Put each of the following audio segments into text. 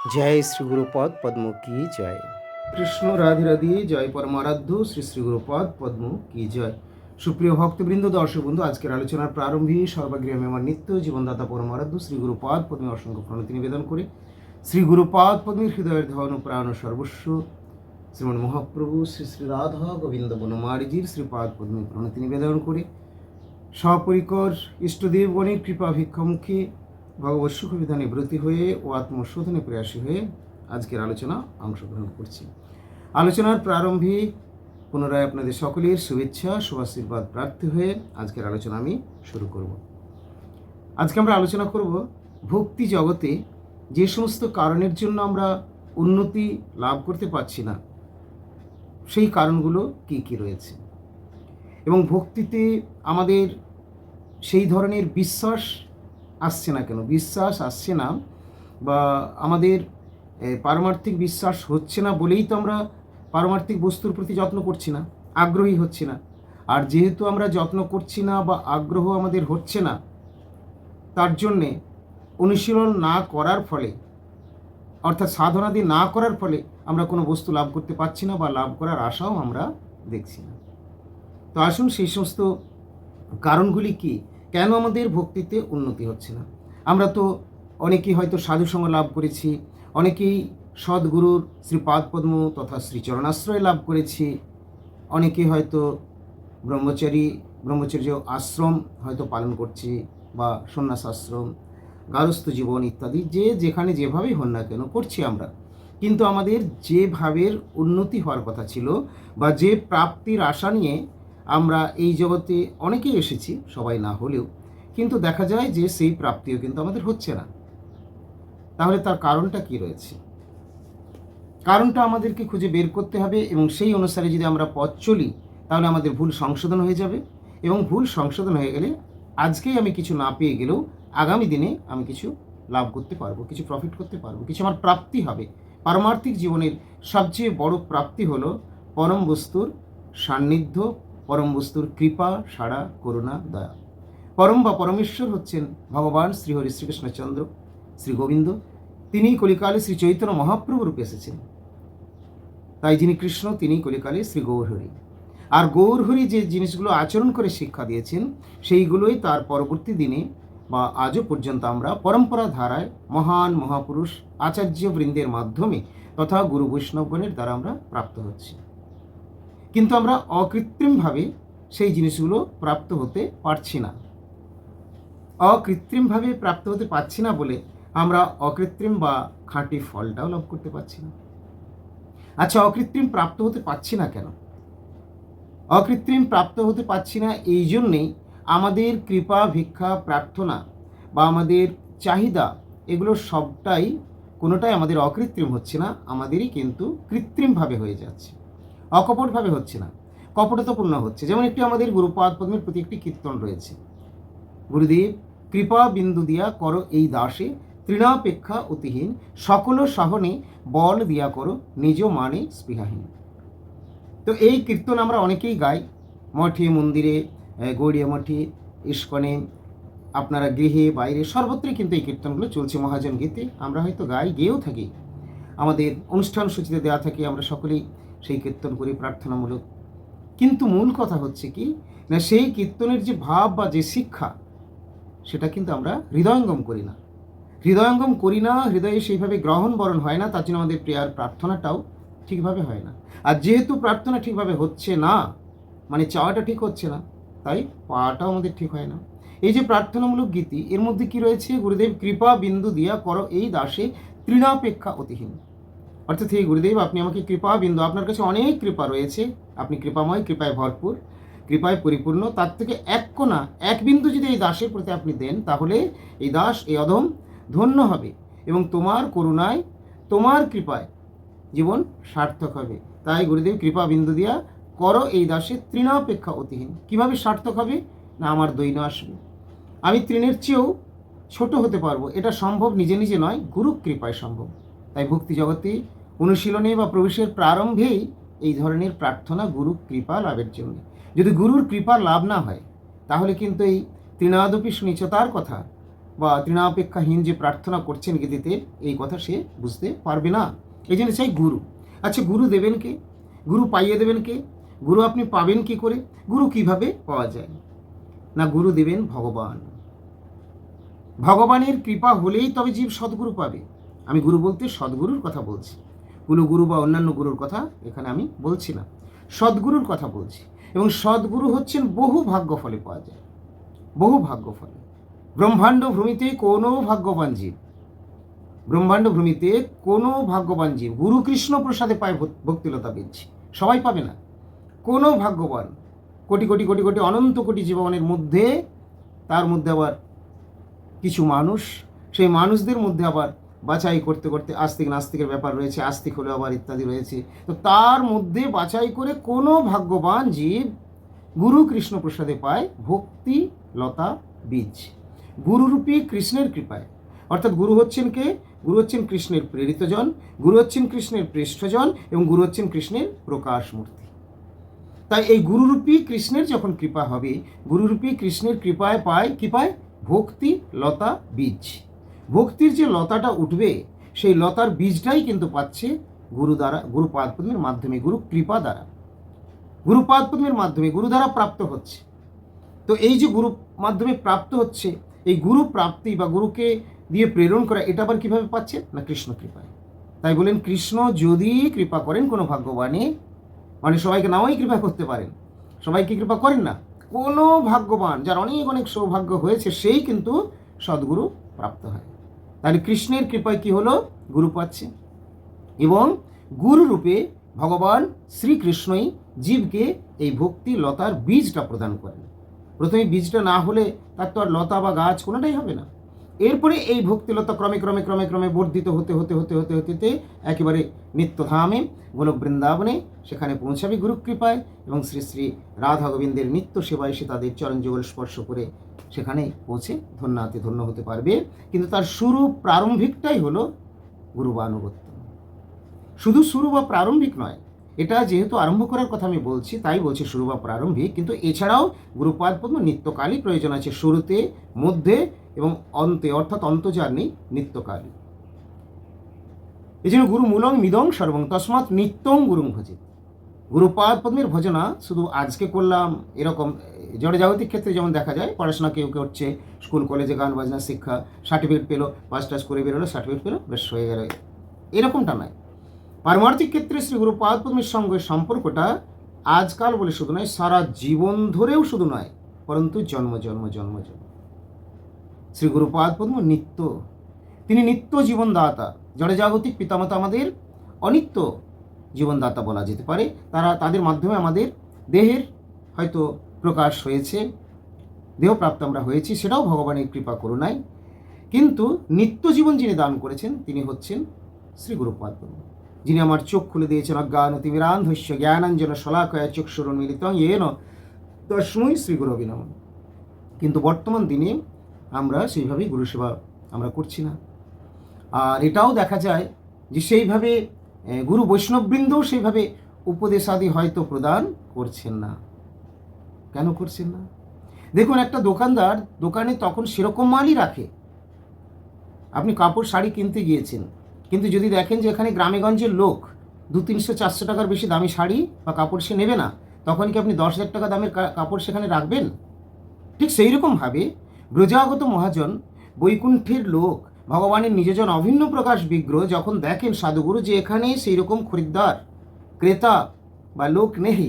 জয় শ্রী গুরুপদ পদ্ম কি জয়। কৃষ্ণ রাধে রাধে, জয় পরমারাধ্য, শ্রী শ্রী গুরুপদ পদ্ম কি জয়। সুপ্রিয় ভক্তবৃন্দ দর্শক বন্ধু আজকের আলোচনার প্রারম্ভে সর্বাগ্রহে আমার নিত্য জীবনদাতা পরমারাধ্য শ্রী গুরুপদ পদ্মে অসংখ্য প্রণতি নিবেদন করে শ্রী গুরুপদ পদ্মের হৃদয়ের ধন প্রাণ সর্বস্ব, শ্রীমন মহাপ্রভু শ্রী শ্রী রাধা গোবিন্দ বনমারিজির শ্রীপাদ পদ্মে প্রণতি নিবেদন করে সপরিকর ইষ্টদেবগণের কৃপা ভিক্ষামুখী ভগবত সুখবিধানে ব্রতী হয়ে ও আত্মশোধনে প্রয়াসী হয়ে আজকের আলোচনা অংশগ্রহণ করছি। আলোচনার প্রারম্ভে পুনরায় আপনাদের সকলের শুভেচ্ছা, শুভাশীর্বাদ, প্রার্থী হয়ে আজকের আলোচনা আমি শুরু করব। আজকে আমরা আলোচনা করব ভক্তি জগতে যে সমস্ত কারণের জন্য আমরা উন্নতি লাভ করতে পারছি না, সেই কারণগুলো কি কি রয়েছে? এবং ভক্তিতে আমাদের সেই ধরনের বিশ্বাস আসছে না কেন? বিশ্বাস আসছে না বা আমাদের পারমার্থিক বিশ্বাস হচ্ছে না বলেই তো আমরা পারমার্থিক বস্তুর প্রতি যত্ন করছি না, আগ্রহী হচ্ছে না। আর যেহেতু আমরা যত্ন করছি না বা আগ্রহ আমাদের হচ্ছে না, তার জন্যে অনুশীলন না করার ফলে, অর্থাৎ সাধনাদি না করার ফলে আমরা কোনো বস্তু লাভ করতে পারছি না বা লাভ করার আশাও আমরা দেখছি না। তো আসুন সেই সমস্ত কারণগুলি কি কেন আমাদের ভক্তিতে উন্নতি হচ্ছে না? আমরা তো অনেকেই হয়তো সাধুসঙ্গ লাভ করেছি, অনেকেই সদ্গুরুর শ্রীপাদ পদ্ম তথা শ্রীচরণাশ্রয় লাভ করেছি অনেকে হয়তো ব্রহ্মচারী, ব্রহ্মচর্য আশ্রম হয়তো পালন করছি বা সন্ন্যাস আশ্রম গারস্থ জীবন ইত্যাদি যে যেখানে যেভাবেই হন না কেন করছি আমরা। কিন্তু আমাদের যে ভাবের উন্নতি হওয়ার কথা ছিল বা যে প্রাপ্তির আশা নিয়ে আমরা এই জগতে অনেকেই এসেছি, সবাই না হলেও। কিন্তু দেখা যায় যে সেই প্রাপ্তিও কিন্তু আমাদের হচ্ছে না। তাহলে তার কারণটা কি রয়েছে? কারণটা আমাদেরকে খুঁজে বের করতে হবে এবং সেই অনুসারে যদি আমরা পথ চলি, তাহলে আমাদের ভুল সংশোধন হয়ে যাবে এবং ভুল সংশোধন হয়ে গেলে আজকেই আমি কিছু না পেয়ে গেলেও আগামী দিনে আমি কিছু লাভ করতে পারব, কিছু প্রফিট করতে পারব, কিছু আমার প্রাপ্তি হবে। পারমার্থিক জীবনের সবচেয়ে বড় প্রাপ্তি হলো পরম বস্তুর সান্নিধ্য পরম বস্তুর কৃপা, সাড়া, করুণা, দয়া। পরম বা পরমেশ্বর হচ্ছেন ভগবান শ্রীহরি শ্রীকৃষ্ণচন্দ্র শ্রী গোবিন্দ। তিনি কলিকালে শ্রী চৈতন্য মহাপ্রভু রূপে এসেছেন। তাই যিনি কৃষ্ণ তিনি কলিকালে শ্রী গৌরহরি। আর গৌরহরি যে জিনিসগুলো আচরণ করে শিক্ষা দিয়েছেন, সেইগুলোই তার পরবর্তী দিনে বা আজও পর্যন্ত আমরা পরম্পরা ধারায় মহান মহাপুরুষ আচার্য বৃন্দের মাধ্যমে তথা গুরু বৈষ্ণবগণের দ্বারা আমরা প্রাপ্ত হচ্ছি। কিন্তু আমরা অকৃত্রিমভাবে সেই জিনিসগুলো প্রাপ্ত হতে পারছি না। অকৃত্রিমভাবে প্রাপ্ত হতে পারছি না বলে আমরা অকৃত্রিম বা খাঁটি ফলটাও লাভ করতে পারছি না। আচ্ছা অকৃত্রিম প্রাপ্ত হতে পারছি না কেন? অকৃত্রিম প্রাপ্ত হতে পারছি না এই জন্যেই আমাদের কৃপা, ভিক্ষা, প্রার্থনা বা আমাদের চাহিদা এগুলো সবটাই কোনোটাই আমাদের অকৃত্রিম হচ্ছে না, আমাদেরই কিন্তু কৃত্রিমভাবে হয়ে যাচ্ছে। অকপটভাবে হচ্ছে না, কপটতাপূর্ণ হচ্ছে। যেমন একটি আমাদের গুরুপাদ পদ্মের প্রতি একটি কীর্তন রয়েছে। গুরুদেব, কৃপা বিন্দু দিয়া করো এই দাসে, তৃণাপেক্ষা অতিহীন, সকল সহনে বল দিয়া করো, নিজ মানে স্পৃহাহীন। তো এই কীর্তন আমরা অনেকেই গাই। মঠে, মন্দিরে গৌড়িয়া মঠে, ইস্কনে, আপনারা গৃহে, বাইরে, সর্বত্রই কিন্তু এই কীর্তনগুলো চলছে। মহাজন গীতে আমরা হয়তো গাই, গেয়েও থাকি। আমাদের অনুষ্ঠান সূচিতে দেওয়া থাকে, আমরা সকলেই সেই কীর্তন করি, প্রার্থনামূলক। কিন্তু মূল কথা হচ্ছে কি, না সেই কীর্তনের যে ভাব বা যে শিক্ষা, সেটা কিন্তু আমরা হৃদয়ঙ্গম করি না। হৃদয়ঙ্গম করি না, হৃদয়ে সেইভাবে গ্রহণ বরণ হয় না, তার জন্য আমাদের প্রেয়ার প্রার্থনাটাও ঠিকভাবে হয় না। আর যেহেতু প্রার্থনা ঠিকভাবে হচ্ছে না মানে চাওয়াটা ঠিক হচ্ছে না, তাই পাওয়াটাও আমাদের ঠিক হয় না। এই যে প্রার্থনামূলক গীতি, এর মধ্যে কি রয়েছে? গুরুদেব কৃপা বিন্দু দিয়া করো এই দাসে তৃণাপেক্ষা অতিহীন। অর্থাৎ হে গুরুদেব, আপনি আমাকে কৃপা বিন্দু আপনার কাছে অনেক কৃপা রয়েছে। আপনি কৃপাময়, কৃপায় ভরপুর, কৃপায় পরিপূর্ণ। তার থেকে এক কোনা এক বিন্দু যদি এই দাসের প্রতি আপনি দেন, তাহলে এই দাস, এই অধম ধন্য হবে এবং তোমার করুণায়, তোমার কৃপায় জীবন সার্থক হবে। তাই গুরুদেব কৃপা বিন্দু দিয়া করো এই দাসে তৃণাপেক্ষা অতিহীন। কীভাবে সার্থক হবে? না, আমার দৈন আসবে। আমি তৃণের চেয়েও ছোট হতে পারব। এটা সম্ভব নিজে নিজে নয় গুরু কৃপায় সম্ভব। তাই ভক্তি জগতে অনুশীলনে বা প্রবেশের প্রারম্ভেই এই ধরনের প্রার্থনা গুরু কৃপা লাভের জন্য। যদি গুরুর কৃপা লাভ না হয়, তাহলে কিন্তু এই তৃণাদপি নিচতার কথা বা তৃণাপেক্ষাহীন যে প্রার্থনা করছেন গীতিতে, এই কথা সে বুঝতে পারবে না। এই জন্য চাই গুরু। আচ্ছা গুরু দেবেন কে? গুরু পাইয়ে দেবেন কে? গুরু আপনি পাবেন কি করে? গুরু কীভাবে পাওয়া যায়? না, গুরু দেবেন ভগবান। ভগবানের কৃপা হলেই তবে জীব সদ্গুরু পাবে। আমি গুরু বলতে সদ্গুরুর কথা বলছি। কুলু গুরু বা অন্যান্য গুরুর কথা এখানে আমি বলছি না সদ্গুরুর কথা বলছি এবং সদ্গুরু হচ্ছেন বহু ভাগ্য ফলে পাওয়া যায়। বহু ভাগ্য ফলে ব্রহ্মাণ্ড ভূমিতে কোনো ভাগ্যবান জীব। ব্রহ্মাণ্ড ভূমিতে কোনো ভাগ্যবান জীব। গুরু কৃষ্ণ প্রসাদে পায় ভক্তিলতা বীজ সবাই পাবে না। কোনো ভাগ্যবান কোটি কোটি কোটি কোটি অনন্ত কোটি জীবনের মধ্যে তার মধ্যে আবার কিছু মানুষ, সেই মানুষদের মধ্যে আবার বাছাই করতে করতে আস্তিক নাস্তিকের ব্যাপার রয়েছে, আস্তিক হলে আবার ইত্যাদি রয়েছে। তো তার মধ্যে বাছাই করে কোনো ভাগ্যবান জীব গুরু কৃষ্ণ প্রসাদে পায় ভক্তি লতা বীজ। গুরুরূপী কৃষ্ণের কৃপায়। অর্থাৎ গুরু হচ্ছেন কে? গুরু হচ্ছেন কৃষ্ণের প্রেরিতজন, গুরু হচ্ছেন কৃষ্ণের পৃষ্ঠজন এবং গুরু হচ্ছেন কৃষ্ণের প্রকাশ মূর্তি তাই এই গুরুরূপী কৃষ্ণের যখন কৃপা হবে, গুরুরূপী কৃষ্ণের কৃপায় পায়, কি পায়? ভক্তি লতা বীজ। ভক্তির যে লতাটা উঠবে, সেই লতার বীজটাই কিন্তু পাচ্ছে গুরু দ্বারা, গুরু পাদপদ্মের মাধ্যমে, গুরু কৃপা দ্বারা। গুরু পাদপদ্মের মাধ্যমে গুরু দ্বারা প্রাপ্ত হচ্ছে। তো এই যে গুরু মাধ্যমে প্রাপ্ত হচ্ছে, এই গুরু প্রাপ্তি বা গুরুকে দিয়ে প্রেরণ করা, এটা আবার কীভাবে পাচ্ছে? না কৃষ্ণ কৃপায়। তাই বলেন, কৃষ্ণ যদি কৃপা করেন কোনো ভাগ্যবানে মানে সবাইকে নাওই কৃপা করতে পারেন সবাইকে কৃপা করেন না? কোনো ভাগ্যবান, যার অনেক অনেক সৌভাগ্য হয়েছে, সেই কিন্তু সদ্গুরু প্রাপ্ত হয়। তাহলে কৃষ্ণের কৃপায় কি হলো? গুরু পাচ্ছে এবং গুরু রূপে ভগবান শ্রীকৃষ্ণই জীবকে এই ভক্তি লতার বীজটা প্রদান করেন। প্রথমে বীজটা না হলে তার তো আর লতা বা গাছ কোনোটাই হবে না। এরপরে এই ভক্তিলতা ক্রমে ক্রমে ক্রমে ক্রমে বর্ধিত হতে হতে হতে হতে হতে একেবারে নিত্যধামে গোলক বৃন্দাবনে সেখানে পৌঁছাবে গুরু কৃপায় এবং শ্রী শ্রী রাধা গোবিন্দের নিত্য সেবায় সে তাদের চরণ যুগল স্পর্শ করে সেখানে পৌঁছে ধন্যাতে ধন্য হতে পারবে। কিন্তু তার শুরু প্রারম্ভিকটাই হলো গুরু বা আনুগত্য শুধু শুরু বা প্রারম্ভিক নয়, এটা যেহেতু আরম্ভ করার কথা আমি বলছি, তাই বলছি শুরু বা প্রারম্ভিক, কিন্তু এছাড়াও গুরুপাদ পদ্ম নিত্যকালই প্রয়োজন আছে শুরুতে, মধ্যে এবং অন্তে, অর্থাৎ অন্ত যার নেই নিত্যকালই এই জন্য গুরু মূলং মিদং সর্বং, তসমাৎ নিত্যং গুরুং ভজিত গুরুপাদ পদ্মের ভজনা শুধু আজকে করলাম, এরকম জড় জাগতিক ক্ষেত্রে যেমন দেখা যায়, পড়াশোনা কেউ কেউ হচ্ছে স্কুল, কলেজে গান বাজনা, শিক্ষা, সার্টিফিকেট পেল পাস টাস করে বেরোলো, সার্টিফিকেট পেল, বেশ হয়ে গেল। এরকমটা নয়। পারমার্থিক ক্ষেত্রে শ্রী গুরুপাদ পদ্মের সঙ্গে সম্পর্কটা আজকাল বলে শুধু নয়, সারা জীবন ধরেও শুধু নয়, পরন্তু জন্ম জন্ম জন্ম জন্ম। শ্রী গুরুপাদ পদ্ম নিত্য। তিনি নিত্য জীবনদাতা। জড়ে জাগতিক পিতামাতা আমাদের অনিত্য জীবনদাতা বলা যেতে পারে। তারা তাদের মাধ্যমে আমাদের দেহের হয়তো প্রকাশ হয়েছে, দেহপ্রাপ্ত আমরা হয়েছি, সেটাও ভগবানের কৃপা করুণায়। কিন্তু নিত্য জীবন যিনি দান করেছেন, তিনি হচ্ছেন শ্রী গুরুপাদ পদ্ম। যিনি আমার চোখ খুলে দিয়েছেন, অজ্ঞান তিমিরান্ধস্য জ্ঞানাঞ্জন শলাকয়া চক্ষুরণ মিলিত এন তস্মৈ শ্রী গুরু কিন্তু বর্তমান দিনে আমরা সেইভাবেই গুরু সেবা আমরা করছি না। আর এটাও দেখা যায় যে সেইভাবে গুরু বৈষ্ণববৃন্দও সেইভাবে উপদেশাদি হয়তো প্রদান করছেন না। কেন করছেন না? দেখুন, একটা দোকানদার দোকানে তখন সেরকম মালই রাখে। আপনি কাপড়, শাড়ি কিনতে গিয়েছেন, কিন্তু যদি দেখেন যে এখানে গ্রামেগঞ্জের লোক দু তিনশো, চারশো টাকার বেশি দামি শাড়ি বা কাপড় সে নেবে না, তখন কি আপনি দশ হাজার টাকা দামের কাপড় সেখানে রাখবেন? ঠিক সেই রকমভাবে ব্রজাগত মহাজন, বৈকুণ্ঠের লোক, ভগবানের নিজজন অভিন্ন প্রকাশ বিগ্রহ যখন দেখেন সাধুগুরু যে এখানে সেই রকম খরিদ্দার, ক্রেতা বা লোক নেই,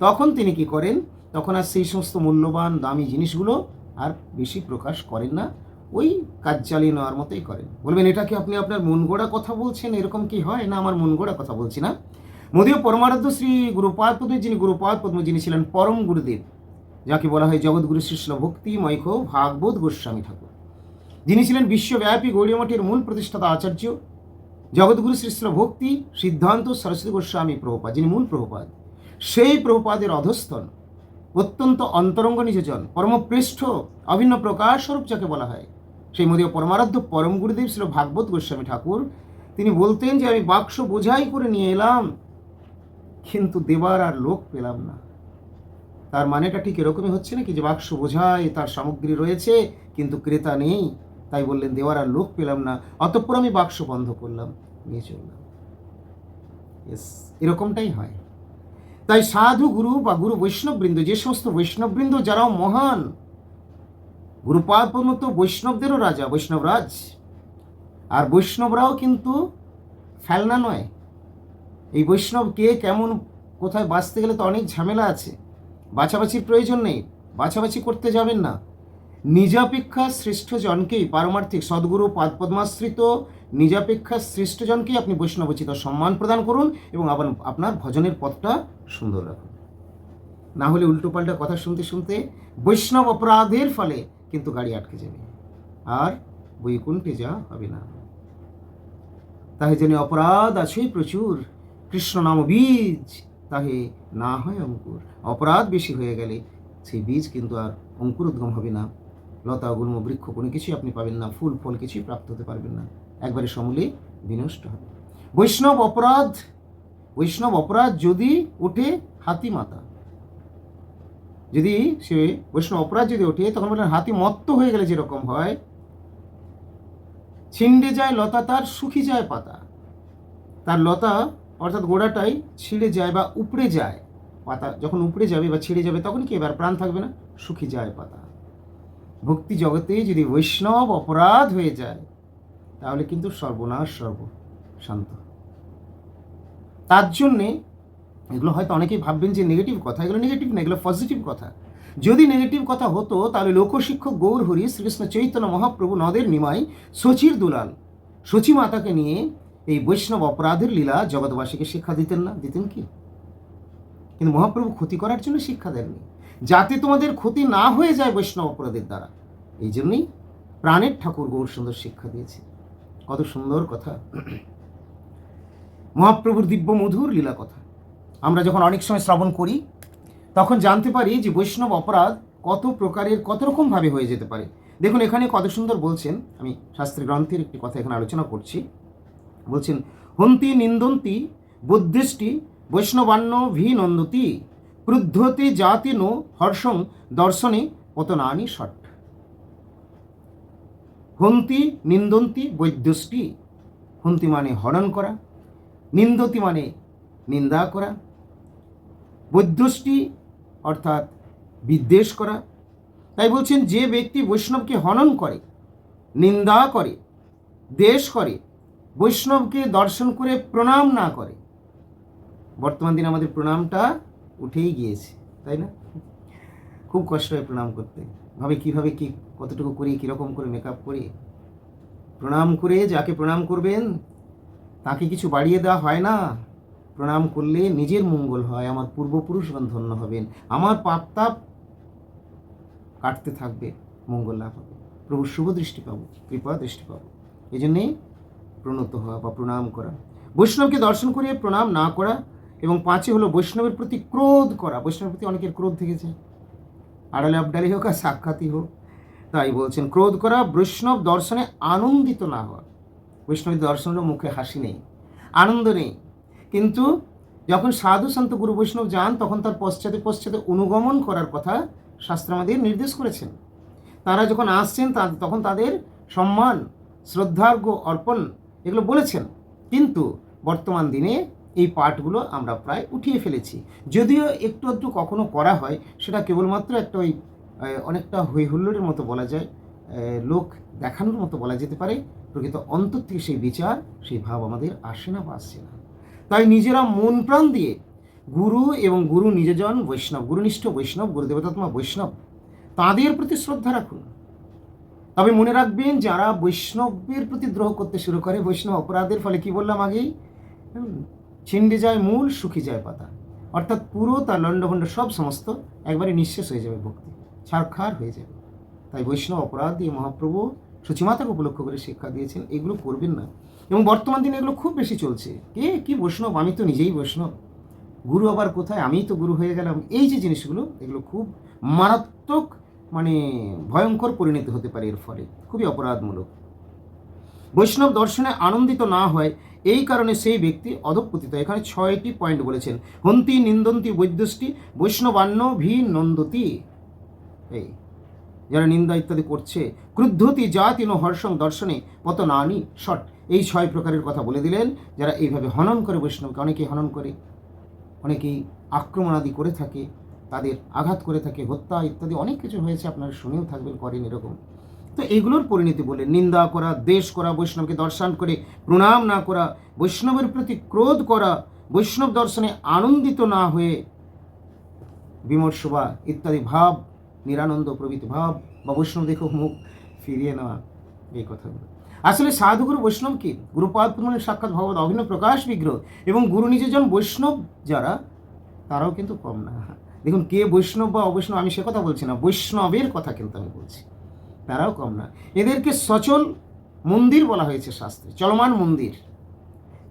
তখন তিনি কি করেন? তখন আর সেই সমস্ত মূল্যবান, দামি জিনিসগুলো আর বেশি প্রকাশ করেন না, ওই কাজ চালিয়ে নেওয়ার মতোই করেন। বলবেন, এটা কি আপনি আপনার মন গড়া কথা বলছেন? এরকম কি হয়? না, আমার মন গড়া কথা বলছি না। মোদীয় পরমারাধ্য শ্রী গুরুপাদ পদ্ম, যিনি গুরুপাদ পদ্ম যিনি ছিলেন, পরম গুরুদেব যাকে বলা হয় জগৎগুরু শিষ্য ভক্তি মৈখ ভাগবত গোস্বামী ঠাকুর। যিনি ছিলেন বিশ্বব্যাপী গৌরী মঠের মূল প্রতিষ্ঠাতা আচার্য, জগৎগুরু শ্রীশ্ল ভক্তি সিদ্ধান্ত সরস্বতী গোস্বামী প্রভুপাদ, যিনি মূল প্রভুপাদ। সেই প্রভুপাদের অধস্তন, অত্যন্ত অন্তরঙ্গ নিজজন পরমপৃষ্ঠ অভিন্ন প্রকাশ স্বরূপ যাকে বলা হয়, সেই মধ্যে পরমারাধ্য পরম গুরুদেব ছিল ভাগবত গোস্বামী ঠাকুর, তিনি বলতেন যে আমি বাক্স বোঝাই করে নিয়ে এলাম, কিন্তু দেবার আর লোক পেলাম না। তার মানেটা ঠিক এরকমই হচ্ছে নাকি যে বাক্স বোঝায়, তার সামগ্রী রয়েছে, কিন্তু ক্রেতা নেই? তাই বললেন, দেওয়ার আর লোক পেলাম না। অতঃপর আমি বাক্স বন্ধ করলাম, নিয়ে চললাম। এরকমটাই হয়। তাই সাধু গুরু বা গুরু বৈষ্ণববৃন্দ, যে সমস্ত বৈষ্ণববৃন্দ, যারাও মহান, গুরুপাদ মতো বৈষ্ণবদেরও রাজা, বৈষ্ণবরাজ। আর বৈষ্ণবরাও কিন্তু ফেলনা নয়। এই বৈষ্ণব কে কেমন কোথায় বাঁচতে গেলে তো অনেক ঝামেলা আছে। বাছাবাছির প্রয়োজন নেই, বাছাবাছি করতে যাবেন না। নিজাপেক্ষা শ্রেষ্ঠ জনকেই পারমার্থিক সদ্গুরু পাদ পদ্মাশ্রিত নিজাপেক্ষা শ্রেষ্ঠ জনকেই আপনি বৈষ্ণবোচিত সম্মান প্রদান করুন এবং আবার আপনার ভজনের পথটা সুন্দর রাখুন। না হলে উল্টোপাল্টা কথা শুনতে শুনতে বৈষ্ণব অপরাধের ফলে কিন্তু গাড়ি আটকে যাবে। আর বৈকুণ্ঠে যা হবে না। তাহে যেন অপরাধ আছেই প্রচুর। কৃষ্ণ নাম বীজ তাহে না হয় অঙ্কুর। অপরাধ বেশি হয়ে গেলে সেই বীজ কিন্তু আর অঙ্কুর উদ্গম হবে না। লতা, গুল্ম, বৃক্ষ কোনো কিছুই আপনি পাবেন না। ফুল, ফল কিছুই প্রাপ্ত হতে পারবেন না। একবারে সমূলে বিনষ্ট হবে। বৈষ্ণব অপরাধ বৈষ্ণব অপরাধ যদি ওঠে হাতি মাতা, যদি সে বৈষ্ণব অপরাধ যদি ওঠে, তখন বলেন হাতি মত্ত হয়ে গেলে যেরকম হয় ছিন্ডে যায় লতা, তার সুখী যায় পাতা। তার লতা অর্থাৎ গোড়াটাই ছিঁড়ে যায় বা উপড়ে যায় পাতা। যখন উপড়ে যাবে বা ছিঁড়ে যাবে, তখন কি এবার প্রাণ থাকবে না? শুকি যায় পাতা। ভক্তি জগতে যদি বৈষ্ণব অপরাধ হয়ে যায়, তাহলে কিন্তু সর্বনাশ সর্ব শান্ত তার জন্যে এগুলো হয়তো অনেকেই ভাববেন যে নেগেটিভ কথা, এগুলো নেগেটিভ না, এগুলো পজিটিভ কথা। যদি নেগেটিভ কথা হতো, তাহলে লোকশিক্ষক গৌর হরি শ্রীকৃষ্ণ চৈতন্য মহাপ্রভু নদের নিমাই সচির দুলাল সচি মাতাকে নিয়ে এই বৈষ্ণব অপরাধের লীলা জগৎবাসীকে শিক্ষা দিতেন না, দিতেন কি? কিন্তু মহাপ্রভু ক্ষতি করার জন্য শিক্ষা দেননি। যাতে তোমাদের ক্ষতি না হয়ে যায় বৈষ্ণব অপরাধের দ্বারা। এই জন্যই প্রাণের ঠাকুর গৌর সুন্দর শিক্ষা দিয়েছে। কত সুন্দর কথা। মহাপ্রভুর দিব্য মধুর লীলা কথা। আমরা যখন অনেক সময় শ্রবণ করি, তখন জানতে পারি যে বৈষ্ণব অপরাধ কত প্রকারের, কত রকমভাবে হয়ে যেতে পারে। দেখুন, এখানে কত সুন্দর বলছেন। আমি শাস্ত্রী গ্রন্থের একটি কথা এখানে আলোচনা করছি। বলছেন, হন্তি নিন্দন্তি, বুদ্ধিষ্টি, বৈষ্ণবান্ন ভি নন্দতি, ক্রুদ্ধতে জাতি নো হর্ষং দর্শনে পতনানি ষট। হন্তি নিন্দন্তি, বৈদ্যষ্টি, হন্তি মানে হরণ করা, নিন্দতি মানে নিন্দা করা, বৈদ্যষ্টি অর্থাৎ বিদ্বেষ করা। তাই বলছেন, যে ব্যক্তি বৈষ্ণবকে হনন করে, নিন্দা করে, দেশ করে বৈষ্ণবকে দর্শন করে প্রণাম না করে। বর্তমান দিনে আমাদের প্রণামটা উঠেই গিয়েছে, তাই না? খুব কষ্ট হয় প্রণাম করতে। ভাবে কীভাবে কি, কতটুকু করি, কীরকম করে মেকআপ করি? প্রণাম করে যাকে প্রণাম করবেন, তাকে কিছু বাড়িয়ে দেওয়া হয় না। প্রণাম করলে নিজের মঙ্গল হয়, আমার পূর্বপুরুষগণ ধন্য হবেন। আমার পাপতাপ কাটতে থাকবে, মঙ্গল লাভ হবে। প্রভু শুভ দৃষ্টি পাবো, কৃপা দৃষ্টি পাবো। এই জন্যেই প্রণত হওয়া বা প্রণাম করা। বৈষ্ণবকে দর্শন করে প্রণাম না করা এবং পাঁচে হলো বৈষ্ণবের প্রতি ক্রোধ করা। বৈষ্ণবের প্রতি অনেকের ক্রোধ থেকেছে। আড়ালে আবডালি হোক আর সাক্ষাৎই হোক, তাই বলছেন, ক্রোধ করা বৈষ্ণব দর্শনে আনন্দিত না হওয়া। বৈষ্ণবের দর্শনেরও মুখে হাসি নেই, আনন্দ নেই। কিন্তু যখন সাধু সন্ত গুরু বৈষ্ণব যান, তখন তার পশ্চাতে পশ্চাতে অনুগমন করার কথা শাস্ত্র আমাদের নির্দেশ করেছেন। তারা যখন আসছেন তখন তাদের সম্মান, শ্রদ্ধার্ঘ্য অর্পণ এগুলো বলেছেন। কিন্তু বর্তমান দিনে এই পাঠগুলো আমরা প্রায় উঠিয়ে ফেলেছি। যদিও একটু একটু কখনো করা হয়, সেটা কেবলমাত্র একটা ওই অনেকটা হই হুল্লোড়ের মতো বলা যায় লোক দেখানোর মতো বলা যেতে পারে। প্রকৃত অন্তর থেকে সেই বিচার, সেই ভাব আমাদের আসে না বা আসছে না। তাই নিজেরা মন প্রাণ দিয়ে গুরু এবং গুরু নিজজন বৈষ্ণব, গুরুনিষ্ঠ বৈষ্ণব, গুরুদেবতাত্মা বৈষ্ণব, তাদের প্রতি শ্রদ্ধা রাখুন। তবে মনে রাখবেন, যারা বৈষ্ণবের প্রতি দ্রোহ করতে শুরু করে, বৈষ্ণব অপরাধের ফলে কি বললাম আগেই? ছিন্ডে যায় মূল শুকি যায় পাতা। অর্থাৎ পুরো তার লণ্ডভণ্ড সব সমস্ত একবারে নিঃশেষ হয়ে যাবে ভক্তি ছাড়খার হয়ে যাবে। তাই বৈষ্ণব অপরাধ দিয়ে মহাপ্রভু সচিমাতাকে উপলক্ষ করে শিক্ষা দিয়েছেন, এগুলো করবেন না। এবং বর্তমান দিনে এগুলো খুব বেশি চলছে। কে? কি বৈষ্ণব? আমি তো নিজেই বৈষ্ণব। গুরু আবার কোথায়? আমিই তো গুরু হয়ে গেলাম। এই যে জিনিসগুলো, এগুলো খুব মারাত্মক মানে ভয়ঙ্কর পরিণতি হতে পারে এর ফলে, খুবই অপরাধমূলক। বৈষ্ণব দর্শনে আনন্দিত না হয়, এই কারণে সেই ব্যক্তি অধপতিত। এখানে ছয়টি পয়েন্ট বলেছেন। হন্তি, নিন্দন্তি, বৈদ্যষ্টি, বৈষ্ণবান্ন, ভি, নন্দতি। এই, যারা নিন্দা ইত্যাদি করছে, ক্রুদ্ধতি জাতি নো হর্ষং, দর্শনে পত নানি শট এই ছয় প্রকারের কথা বলে দিলেন, যারা এইভাবে হনন করে বৈষ্ণবকে, অনেকেই হনন করে, অনেকেই আক্রমণ আদি করে থাকে। তাদের আঘাত করে থাকে, হত্যা ইত্যাদি অনেক কিছু হয়েছে, আপনারা শুনেও থাকবেন করেন এরকম। তো এগুলোর পরিণতি বলে, নিন্দা করা, দেশ করা, বৈষ্ণবকে দর্শন করে, প্রণাম না করা, বৈষ্ণবের প্রতি ক্রোধ করা, বৈষ্ণব দর্শনে আনন্দিত না হয়ে বিমর্ষ বা ইত্যাদি ভাব, নিরানন্দ প্রভৃতি ভাব বা বৈষ্ণব দেখো মুখ ফিরিয়ে নেওয়া, এই কথাগুলো। আসলে সাধুগুরু বৈষ্ণব কি? গুরুপাদ পূর্ণের সাক্ষাৎ ভগবত অভিন্ন প্রকাশ বিগ্রহ এবং গুরু নিজেজন বৈষ্ণব যারা, তারাও কিন্তু কম না। দেখুন, কে বৈষ্ণব বা অবৈষ্ণব, আমি সে কথা বলছি না, বৈষ্ণবের কথা কিন্তু আমি বলছি। তারাও কম না। এদেরকে সচল মন্দির বলা হয়েছে শাস্ত্রে, চলমান মন্দির।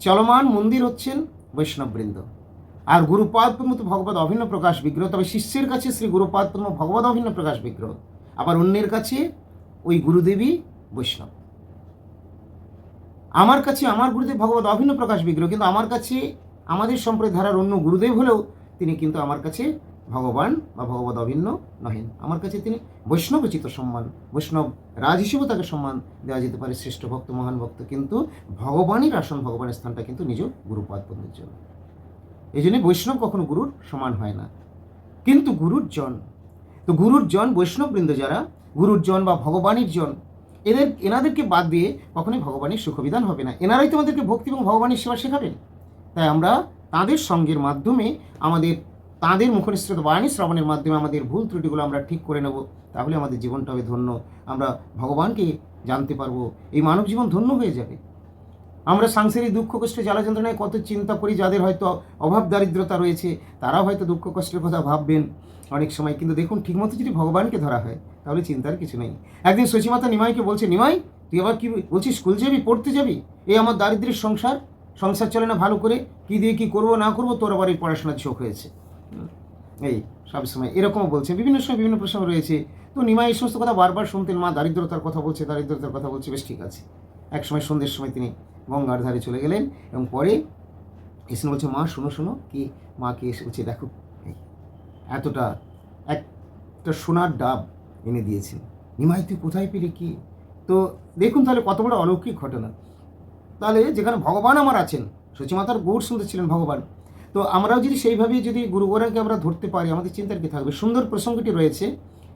চলমান মন্দির হচ্ছেন বৈষ্ণববৃন্দ। আর গুরুপাদ মতো ভগবত অভিন্ন প্রকাশ বিগ্রহ, তবে শিষ্যের কাছে শ্রী গুরুপাদ ভগবত অভিন্ন প্রকাশ বিগ্রহ, আবার অন্যের কাছে ওই গুরুদেবী বৈষ্ণব। আমার কাছে আমার গুরুদেব ভগবত অভিন্ন প্রকাশ বিগ্রহ, কিন্তু আমার কাছে আমাদের সম্প্রদায় ধারার অন্য গুরুদেব হলেও তিনি কিন্তু আমার কাছে ভগবান বা ভগবত অভিন্ন নহেন। আমার কাছে তিনি বৈষ্ণবোচিত সম্মান, বৈষ্ণব রাজ হিসেবেও তাকে সম্মান দেওয়া যেতে পারে, শ্রেষ্ঠ ভক্ত, মহান ভক্ত। কিন্তু ভগবানের আসন, ভগবানের স্থানটা কিন্তু নিজ গুরুপাদ পদের জন্য। এই জন্য বৈষ্ণব কখনো গুরুর সমান হয় না। কিন্তু গুরুর জন তো গুরুর জন বৈষ্ণববৃন্দ যারা গুরুর জন বা ভগবানের জন এদের, এনাদেরকে বাদ দিয়ে কখনোই ভগবানের সুখবিধান হবে না। এনারাই তো আমাদেরকে ভক্তি এবং ভগবানের সেবা শেখাবেন। তাই আমরা তাদের সঙ্গের মাধ্যমে আমাদের তাদের মুখনিসৃত বাণী শ্রবণের মাধ্যমে আমাদের ভুল ত্রুটিগুলো আমরা ঠিক করে নেব, তাহলে আমাদের জীবনটা হবে ধন্য। আমরা ভগবানকে জানতে পারব, এই মানব জীবন ধন্য হয়ে যাবে। আমরা সাংসারিক দুঃখ কষ্টে জ্বালা যন্ত্রণায় কত চিন্তা করি, যাদের হয়তো অভাব দারিদ্রতা রয়েছে, তারাও হয়তো দুঃখ কষ্টের কথা ভাববেন অনেক সময়। কিন্তু দেখুন, ঠিকমতো যদি ভগবানকে ধরা হয়, তাহলে চিন্তার কিছু নেই। একদিন শচীমাতা নিমাইকে বলছে, নিমাই, তুই আবার কি বলছিস? স্কুল যাবি? পড়তে যাবি? এই আমার দারিদ্রের সংসার? সংসার চলে না ভালো করে? কী দিয়ে কী করব, না করব? তোর আবার এই পড়াশোনার ঝোঁক হয়েছে। এই, সব সময় এরকমও বলছে। বিভিন্ন সময় বিভিন্ন প্রসঙ্গ রয়েছে। তো নিমা এই সমস্ত কথা বারবার শুনতেন। মা দারিদ্রতার কথা বলছে, দারিদ্রতার কথা বলছে, বেশ ঠিক আছে। এক সময় সন্ধ্যের সময় তিনি গঙ্গার ধারে চলে গেলেন এবং পরে এসে বলছে, মা, শুনো শুনো, কি মাকে এসে বলছে, দেখো এতটা, একটা সোনার ডাব এনে দিয়েছেন নিমাই, তুই কোথায় পেলে কি? তো দেখুন তাহলে কত বড় অলৌকিক ঘটনা। তাহলে যেখানে ভগবান আমার আছেন সচিমাতার গৌর শুনতে ছিলেন ভগবান। তো আমরাও যদি সেইভাবে যদি গুরু গোরাকে আমরা ধরতে পারি, আমাদের চিন্তার কি থাকবে? সুন্দর প্রসঙ্গটি রয়েছে।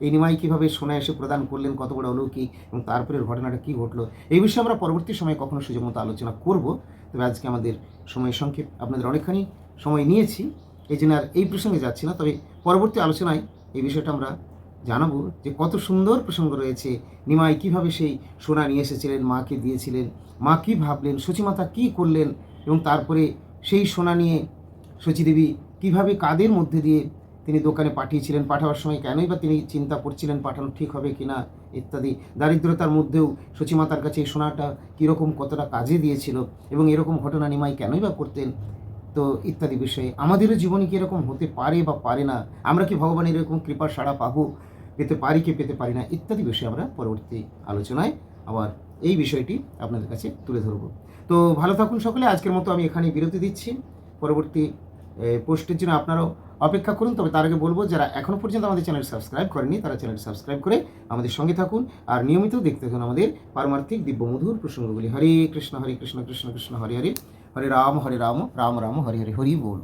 এই নিমাই কীভাবে সোনা এসে প্রদান করলেন, কত বড় অলৌকিক এবং তারপরে ঘটনাটা কী ঘটলো, এই বিষয়ে আমরা পরবর্তী সময়ে কখনো সুযোগ মতো আলোচনা করব। তবে আজকে আমাদের সময় সংক্ষেপ, আপনাদের অনেকখানি সময় নিয়েছি, এই জন্য আর এই প্রসঙ্গে যাচ্ছি না। তবে পরবর্তী আলোচনায় এই বিষয়টা আমরা জানাব যে কত সুন্দর প্রসঙ্গ রয়েছে। নিমাই কীভাবে সেই সোনা নিয়ে এসেছিলেন, মাকে দিয়েছিলেন, মা কী ভাবলেন সচিমাতা কী করলেন এবং তারপরে সেই সোনা নিয়ে সচিদেবী কীভাবে কাদের মধ্যে দিয়ে তিনি দোকানে পাঠিয়েছিলেন, পাঠাবার সময় কেনই বা তিনি চিন্তা করছিলেন পাঠানো ঠিক হবে কি না ইত্যাদি? দারিদ্রতার মধ্যেও সচিমাতার কাছে এই সোনাটা কীরকম কতটা কাজে দিয়েছিল এবং এরকম ঘটনা নিমাই কেনই বা করতেন? তো ইত্যাদি বিষয়ে। আমাদেরও জীবনে কি এরকম হতে পারে বা পারে না? আমরা কি ভগবানের এরকম কৃপা সাড়া পাবো, পেতে পারি কি পেতে পারি না? ইত্যাদি বিষয়ে আমরা পরবর্তী আলোচনায় আবার এই বিষয়টি আপনাদের কাছে তুলে ধরব। তো ভালো থাকুন সকলে, আজকের মতো আমি এখানে বিরতি দিচ্ছি। পরবর্তী পোস্টের জন্য আপনারাও অপেক্ষা করুন। তবে তার আগে বলব, যারা এখনও পর্যন্ত আমাদের চ্যানেল সাবস্ক্রাইব করেনি তারা চ্যানেল সাবস্ক্রাইব করে আমাদের সঙ্গে থাকুন। আর নিয়মিত দেখতে থাকুন আমাদের পারমার্থিক দিব্য মধুর প্রসঙ্গগুলি। হরে কৃষ্ণ হরে কৃষ্ণ কৃষ্ণ কৃষ্ণ, হরে হরে। হরে রাম হরে রাম রাম রাম, হরে হরে, হরি বল।